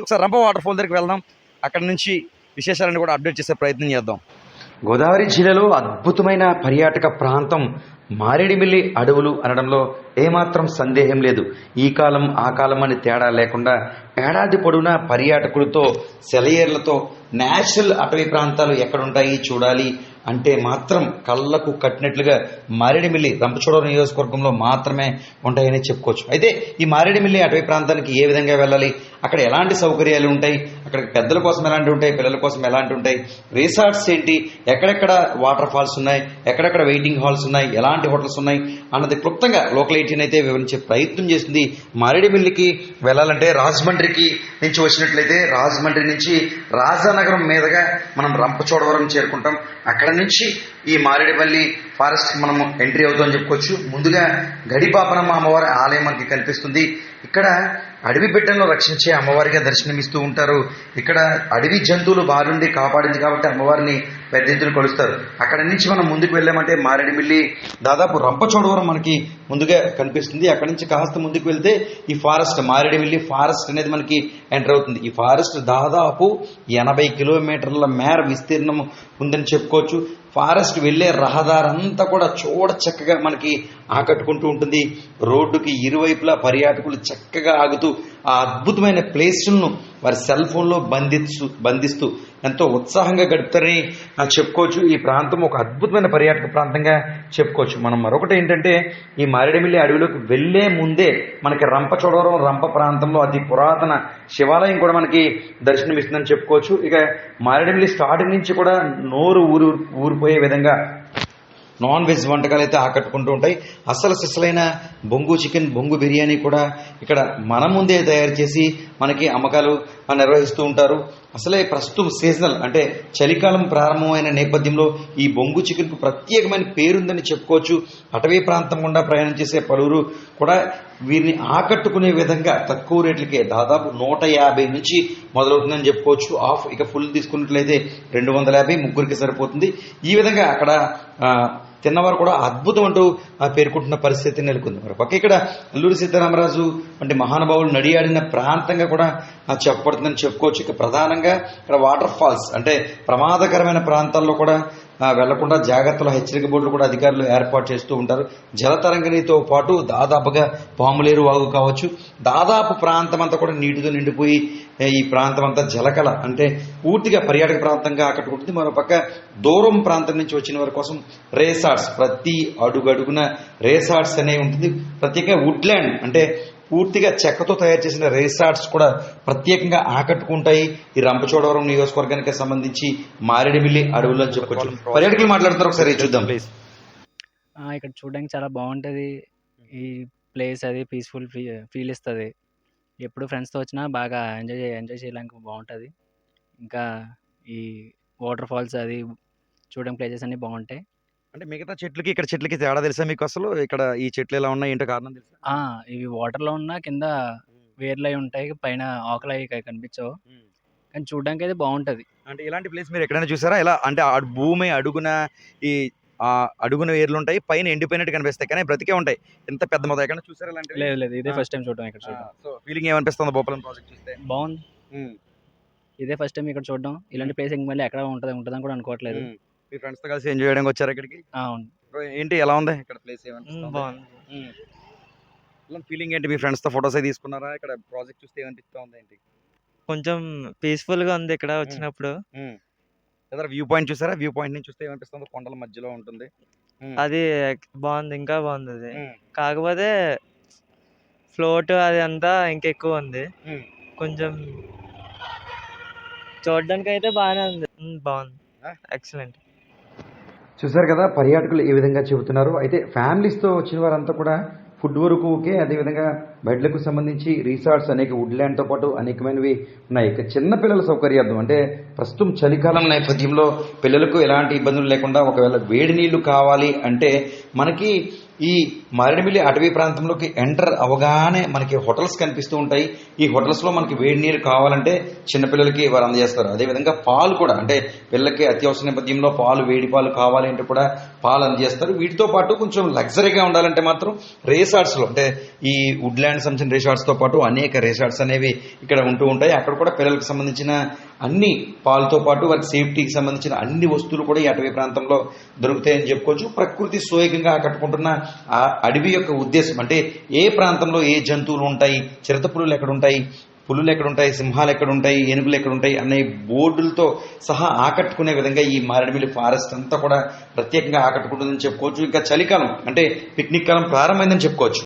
ఒకసారి రంప water fall దగ్గరికి వెళ్దాం. అక్కడ నుంచి విశేషాలను కూడా అప్డేట్ చేసే ప్రయత్నం చేద్దాం. గోదావరి జిల్లాలో అద్భుతమైన పర్యాటక ప్రాంతం మారేడుమిల్లి అడవులు అనడంలో ఏమాత్రం సందేహం లేదు. ఈ కాలం ఆ కాలం అని తేడా లేకుండా ఏడాది పొడవునా పర్యాటకులతో సెలయేర్లతో నేచురల్ అటవీ ప్రాంతాలు ఎక్కడుంటాయి చూడాలి. అంటే మాత్రం కళ్ళకు కట్టినట్లుగా మారేడుమిల్లి రంపచోడవరం నియోజకవర్గంలో మాత్రమే ఉంటాయని చెప్పుకోవచ్చు. అయితే ఈ మారేడుమిల్లి అటవీ ప్రాంతానికి ఏ విధంగా వెళ్ళాలి? అక్కడ ఎలాంటి సౌకర్యాలు ఉంటాయి? అక్కడ పెద్దల కోసం ఎలాంటి ఉంటాయి పిల్లల కోసం ఎలాంటి ఉంటాయి? రిసార్ట్స్ ఏంటి? ఎక్కడెక్కడ వాటర్ ఫాల్స్ ఉన్నాయి? ఎక్కడెక్కడ వెయిటింగ్ హాల్స్ ఉన్నాయి? ఎలాంటి హోటల్స్ ఉన్నాయి? అన్నది క్లుప్తంగా లోకల్ ఎయిటీన్ అయితే వివరించే ప్రయత్నం చేస్తుంది మారేడుమిల్లికి వెళ్ళాలంటే రాజమండ్రికి నుంచి వచ్చినట్లయితే రాజమండ్రి నుంచి రాజానగరం మీదుగా మనం రంపచోడవరం చేరుకుంటాం. అక్కడ నుంచి ఈ మారేడుపల్లి ఫారెస్ట్ మనం ఎంట్రీ అవుతామని చెప్పుకోవచ్చు. ముందుగా గడిపాపనమ్మ అమ్మవారి ఆలయం మనకి కనిపిస్తుంది. ఇక్కడ అడవి బిడ్డలను రక్షించే అమ్మవారిగా దర్శనమిస్తూ ఉంటారు. ఇక్కడ అడవి జంతువులు బారుండి కాపాడింది కాబట్టి అమ్మవారిని పెద్ద ఎత్తున కొలుస్తారు. అక్కడ నుంచి మనం ముందుకు వెళ్ళామంటే మారేడుమిల్లి దాదాపు రంపచోడవరం మనకి ముందుగా కనిపిస్తుంది. అక్కడ నుంచి కాస్త ముందుకు వెళ్తే ఈ ఫారెస్ట్ మారేడుమిల్లి ఫారెస్ట్ అనేది మనకి ఎంటర్ అవుతుంది. ఈ ఫారెస్ట్ దాదాపు ఎనభై కిలోమీటర్ల మేర విస్తీర్ణం ఉందని చెప్పుకోవచ్చు. ఫారెస్ట్ వెళ్ళే రహదారంతా కూడా చూడ చక్కగా మనకి ఆకట్టుకుంటూ ఉంటుంది. రోడ్డుకి ఇరువైపులా పర్యాటకులు చక్కగా ఆగుతూ ఆ అద్భుతమైన ప్లేసులను వారి సెల్ ఫోన్లో బంధిస్తూ బంధిస్తూ ఎంతో ఉత్సాహంగా గడుపుతారని చెప్పుకోవచ్చు. ఈ ప్రాంతం ఒక అద్భుతమైన పర్యాటక ప్రాంతంగా చెప్పుకోవచ్చు. మనం మరొకటి ఏంటంటే ఈ మారేడుమిల్లి అడవిలోకి వెళ్ళే ముందే మనకి రంపచోడవరం రంప ప్రాంతంలో అతి పురాతన శివాలయం కూడా మనకి దర్శనమిస్తుందని చెప్పుకోవచ్చు. ఇక మారేడుమిల్లి స్టార్టింగ్ నుంచి కూడా నోరు ఊరు ఊరిపోయే విధంగా నాన్ వెజ్ వంటకాలు అయితే ఆకట్టుకుంటూ ఉంటాయి. అసలు సిసలైన బొంగు చికెన్ బొంగు బిర్యానీ కూడా ఇక్కడ మన ముందే తయారు చేసి మనకి అమ్మకాలు నిర్వహిస్తూ ఉంటారు. అసలే ప్రస్తుతం సీజనల్ అంటే చలికాలం ప్రారంభమైన నేపథ్యంలో ఈ బొంగు చికెన్కు ప్రత్యేకమైన పేరుందని చెప్పుకోవచ్చు. అటవీ ప్రాంతం గుండా ప్రయాణం చేసే పలువురు కూడా వీరిని ఆకట్టుకునే విధంగా తక్కువ రేట్లకే దాదాపు నూట యాభై నుంచి మొదలవుతుందని చెప్పుకోవచ్చు. ఆఫ్ ఇక ఫుల్ తీసుకున్నట్లయితే రెండు వందల యాభై ముగ్గురికి సరిపోతుంది. ఈ విధంగా అక్కడ తిన్నవారు కూడా అద్భుతం అంటూ ఆ, పేర్కొంటున్న పరిస్థితి నెలకొంది. మరి పక్క ఇక్కడ అల్లూరి సీతారామరాజు వంటి మహానుభావులు నడియాడిన ప్రాంతంగా కూడా చెప్పబడుతుందని చెప్పుకోవచ్చు. ఇక ప్రధానంగా ఇక్కడ వాటర్ ఫాల్స్ అంటే ప్రమాదకరమైన ప్రాంతాల్లో కూడా వెళ్ళకుండా జాగ్రత్తలు హెచ్చరిక బోర్డులు కూడా అధికారులు ఏర్పాటు చేస్తూ ఉంటారు. జలతరంగిణితో పాటు దాదాపుగా పాములేరు వాగు కావచ్చు. దాదాపు ప్రాంతం అంతా కూడా నీటితో నిండిపోయి ఈ ప్రాంతం అంతా జలకళ. అంటే పూర్తిగా పర్యాటక ప్రాంతంగా ఆకట్టుకుంటుంది. మరోపక్క దూరం ప్రాంతం నుంచి వచ్చిన వారి కోసం రేసార్ట్స్ ప్రతి అడుగడుగున రేసార్ట్స్ అనేవి ఉంటుంది. ప్రత్యేకంగా వుడ్ల్యాండ్ అంటే పూర్తిగా చెక్కతో తయారు చేసిన రిసార్ట్స్ కూడా ప్రత్యేకంగా ఆకట్టుకుంటాయి. ఈ రంపచోడవరం నియోజకవర్గానికి సంబంధించి మారేడుమిల్లి అడవుల్లో అని చెప్పుకోవచ్చు పర్యాటకులు మాట్లాడుతారు ఒకసారి చూద్దాం. ప్లీజ్ ఆ, ఇక్కడ చూడడానికి చాలా బాగుంటుంది. ఈ ప్లేస్ అది పీస్ఫుల్ ఫీ ఫీల్ ఇస్తుంది. ఎప్పుడు ఫ్రెండ్స్తో వచ్చినా బాగా ఎంజాయ్ ఎంజాయ్ చేయడానికి బాగుంటుంది. ఇంకా ఈ వాటర్ ఫాల్స్ అది చూడడానికి ప్లేసెస్ అన్నీ బాగుంటాయి. అంటే మిగతా చెట్లకి ఇక్కడ చెట్లకి తేడా తెలుసా మీకు అసలు? ఇక్కడ ఈ చెట్లు ఎలా ఉన్నాయి? ఏంటో కారణం తెలుసా? ఆ, ఇవి వాటర్లో ఉన్న కింద వేర్లు అవి ఉంటాయి. పైన ఆకులు అవి కనిపించవు. కానీ చూడడానికి అయితే బాగుంటుంది అంటే ఇలాంటి ప్లేస్ మీరు ఎక్కడైనా చూసారా? ఇలా అంటే ఆ భూమి అడుగున ఈ ఆ అడుగున వేర్లు ఉంటాయి. పైన ఎండిపోయినట్టు కనిపిస్తాయి. కానీ బ్రతికే ఉంటాయి. ఎంత పెద్ద మొత్తం? ఎక్కడ చూసారా ఇలాంటివి? లేదు లేదు. ఇదే ఆ. ఫస్ట్ టైం చూడడం ఇక్కడ చూడడం. సో ఫీలింగ్ ఏమనిపిస్తుంది భోపాలం ప్రాజెక్ట్ చూస్తే? బాగుంది ఇదే ఫస్ట్ టైం ఇక్కడ చూడడం. ఇలాంటి ప్లేస్ ఇంక మళ్ళీ ఎక్కడ ఉంటుంది ఉంటుందని కూడా అనుకోవట్లేదు. మీ ఫ్రెండ్స్తో కలిసి ఎంజాయ్ చేయడానికి వచ్చారు ఇక్కడికి? అవును. ఏంటి ఎలా ఉంది? ఇక్కడ ప్లేస్ ఏమనిపిస్తుంది ఫీలింగ్ ఏంటి? మీ ఫ్రెండ్స్తో ఫొటోస్ అయి తీసుకున్నారా? ఇక్కడ ప్రాజెక్ట్ చూస్తే ఏమనిపిస్తా ఉంది ఏంటి? కొంచెం పీస్ఫుల్గా ఉంది ఇక్కడ వచ్చినప్పుడు. ఏదైనా వ్యూ పాయింట్ చూసారా? వ్యూ పాయింట్ నుంచి చూస్తే ఏమనిపిస్తుంది? కొండల మధ్యలో ఉంటుంది. అది బాగుంది ఇంకా బాగుంది అది. కాకపోతే ఫ్లోట్ అది అంతా ఇంకెక్కువ ఉంది. కొంచెం చూడడానికి అయితే బాగానే ఉంది బాగుంది? ఎక్సలెంట్ చూసారు కదా పర్యాటకులు ఏ విధంగా చెబుతున్నారు? అయితే ఫ్యామిలీస్తో వచ్చిన వారంతా కూడా ఫుడ్ వరకు ఓకే అదేవిధంగా బెడ్లకు సంబంధించి రిసార్ట్స్ అనేక వుడ్ల్యాండ్తో పాటు అనేకమైనవి ఉన్నాయి. ఇక చిన్న పిల్లల సౌకర్యార్థం అంటే ప్రస్తుతం చలికాలం నేపథ్యంలో పిల్లలకు ఎలాంటి ఇబ్బందులు లేకుండా ఒకవేళ వేడి నీళ్ళు కావాలి అంటే మనకి ఈ మారేడుమిల్లి అటవీ ప్రాంతంలోకి ఎంటర్ అవగానే మనకి హోటల్స్ కనిపిస్తూ ఉంటాయి. ఈ హోటల్స్లో మనకి వేడి నీరు కావాలంటే చిన్నపిల్లలకి వారు అందజేస్తారు. అదేవిధంగా పాలు కూడా అంటే పిల్లలకి అత్యవసర నేపథ్యంలో పాలు వేడి పాలు కావాలి అంటే కూడా పాలు అందజేస్తారు. వీటితో పాటు కొంచెం లగ్జరీగా ఉండాలంటే మాత్రం రిసార్ట్స్లో అంటే ఈ వుడ్లాండ్ సంబంధించిన రిసార్ట్స్తో పాటు అనేక రిసార్ట్స్ అనేవి ఇక్కడ ఉంటూ ఉంటాయి. అక్కడ కూడా పిల్లలకు సంబంధించిన అన్ని పాలతో పాటు వారి సేఫ్టీకి సంబంధించిన అన్ని వస్తువులు కూడా ఈ అటవీ ప్రాంతంలో దొరుకుతాయని చెప్పుకోవచ్చు. ప్రకృతి సోయకంగా ఆకట్టుకుంటున్న ఆ అడవి యొక్క ఉద్దేశం అంటే ఏ ప్రాంతంలో ఏ జంతువులు ఉంటాయి చిరతపులులు ఎక్కడ ఉంటాయి పులులు ఎక్కడుంటాయి సింహాలు ఎక్కడుంటాయి ఏనుగులు అనే బోర్డులతో సహా ఆకట్టుకునే విధంగా ఈ మారేడుమిల్లి ఫారెస్ట్ అంతా కూడా ప్రత్యేకంగా ఆకట్టుకుంటుందని చెప్పుకోవచ్చు. ఇంకా చలికాలం అంటే పిక్నిక్ కాలం ప్రారంభమైందని చెప్పుకోవచ్చు.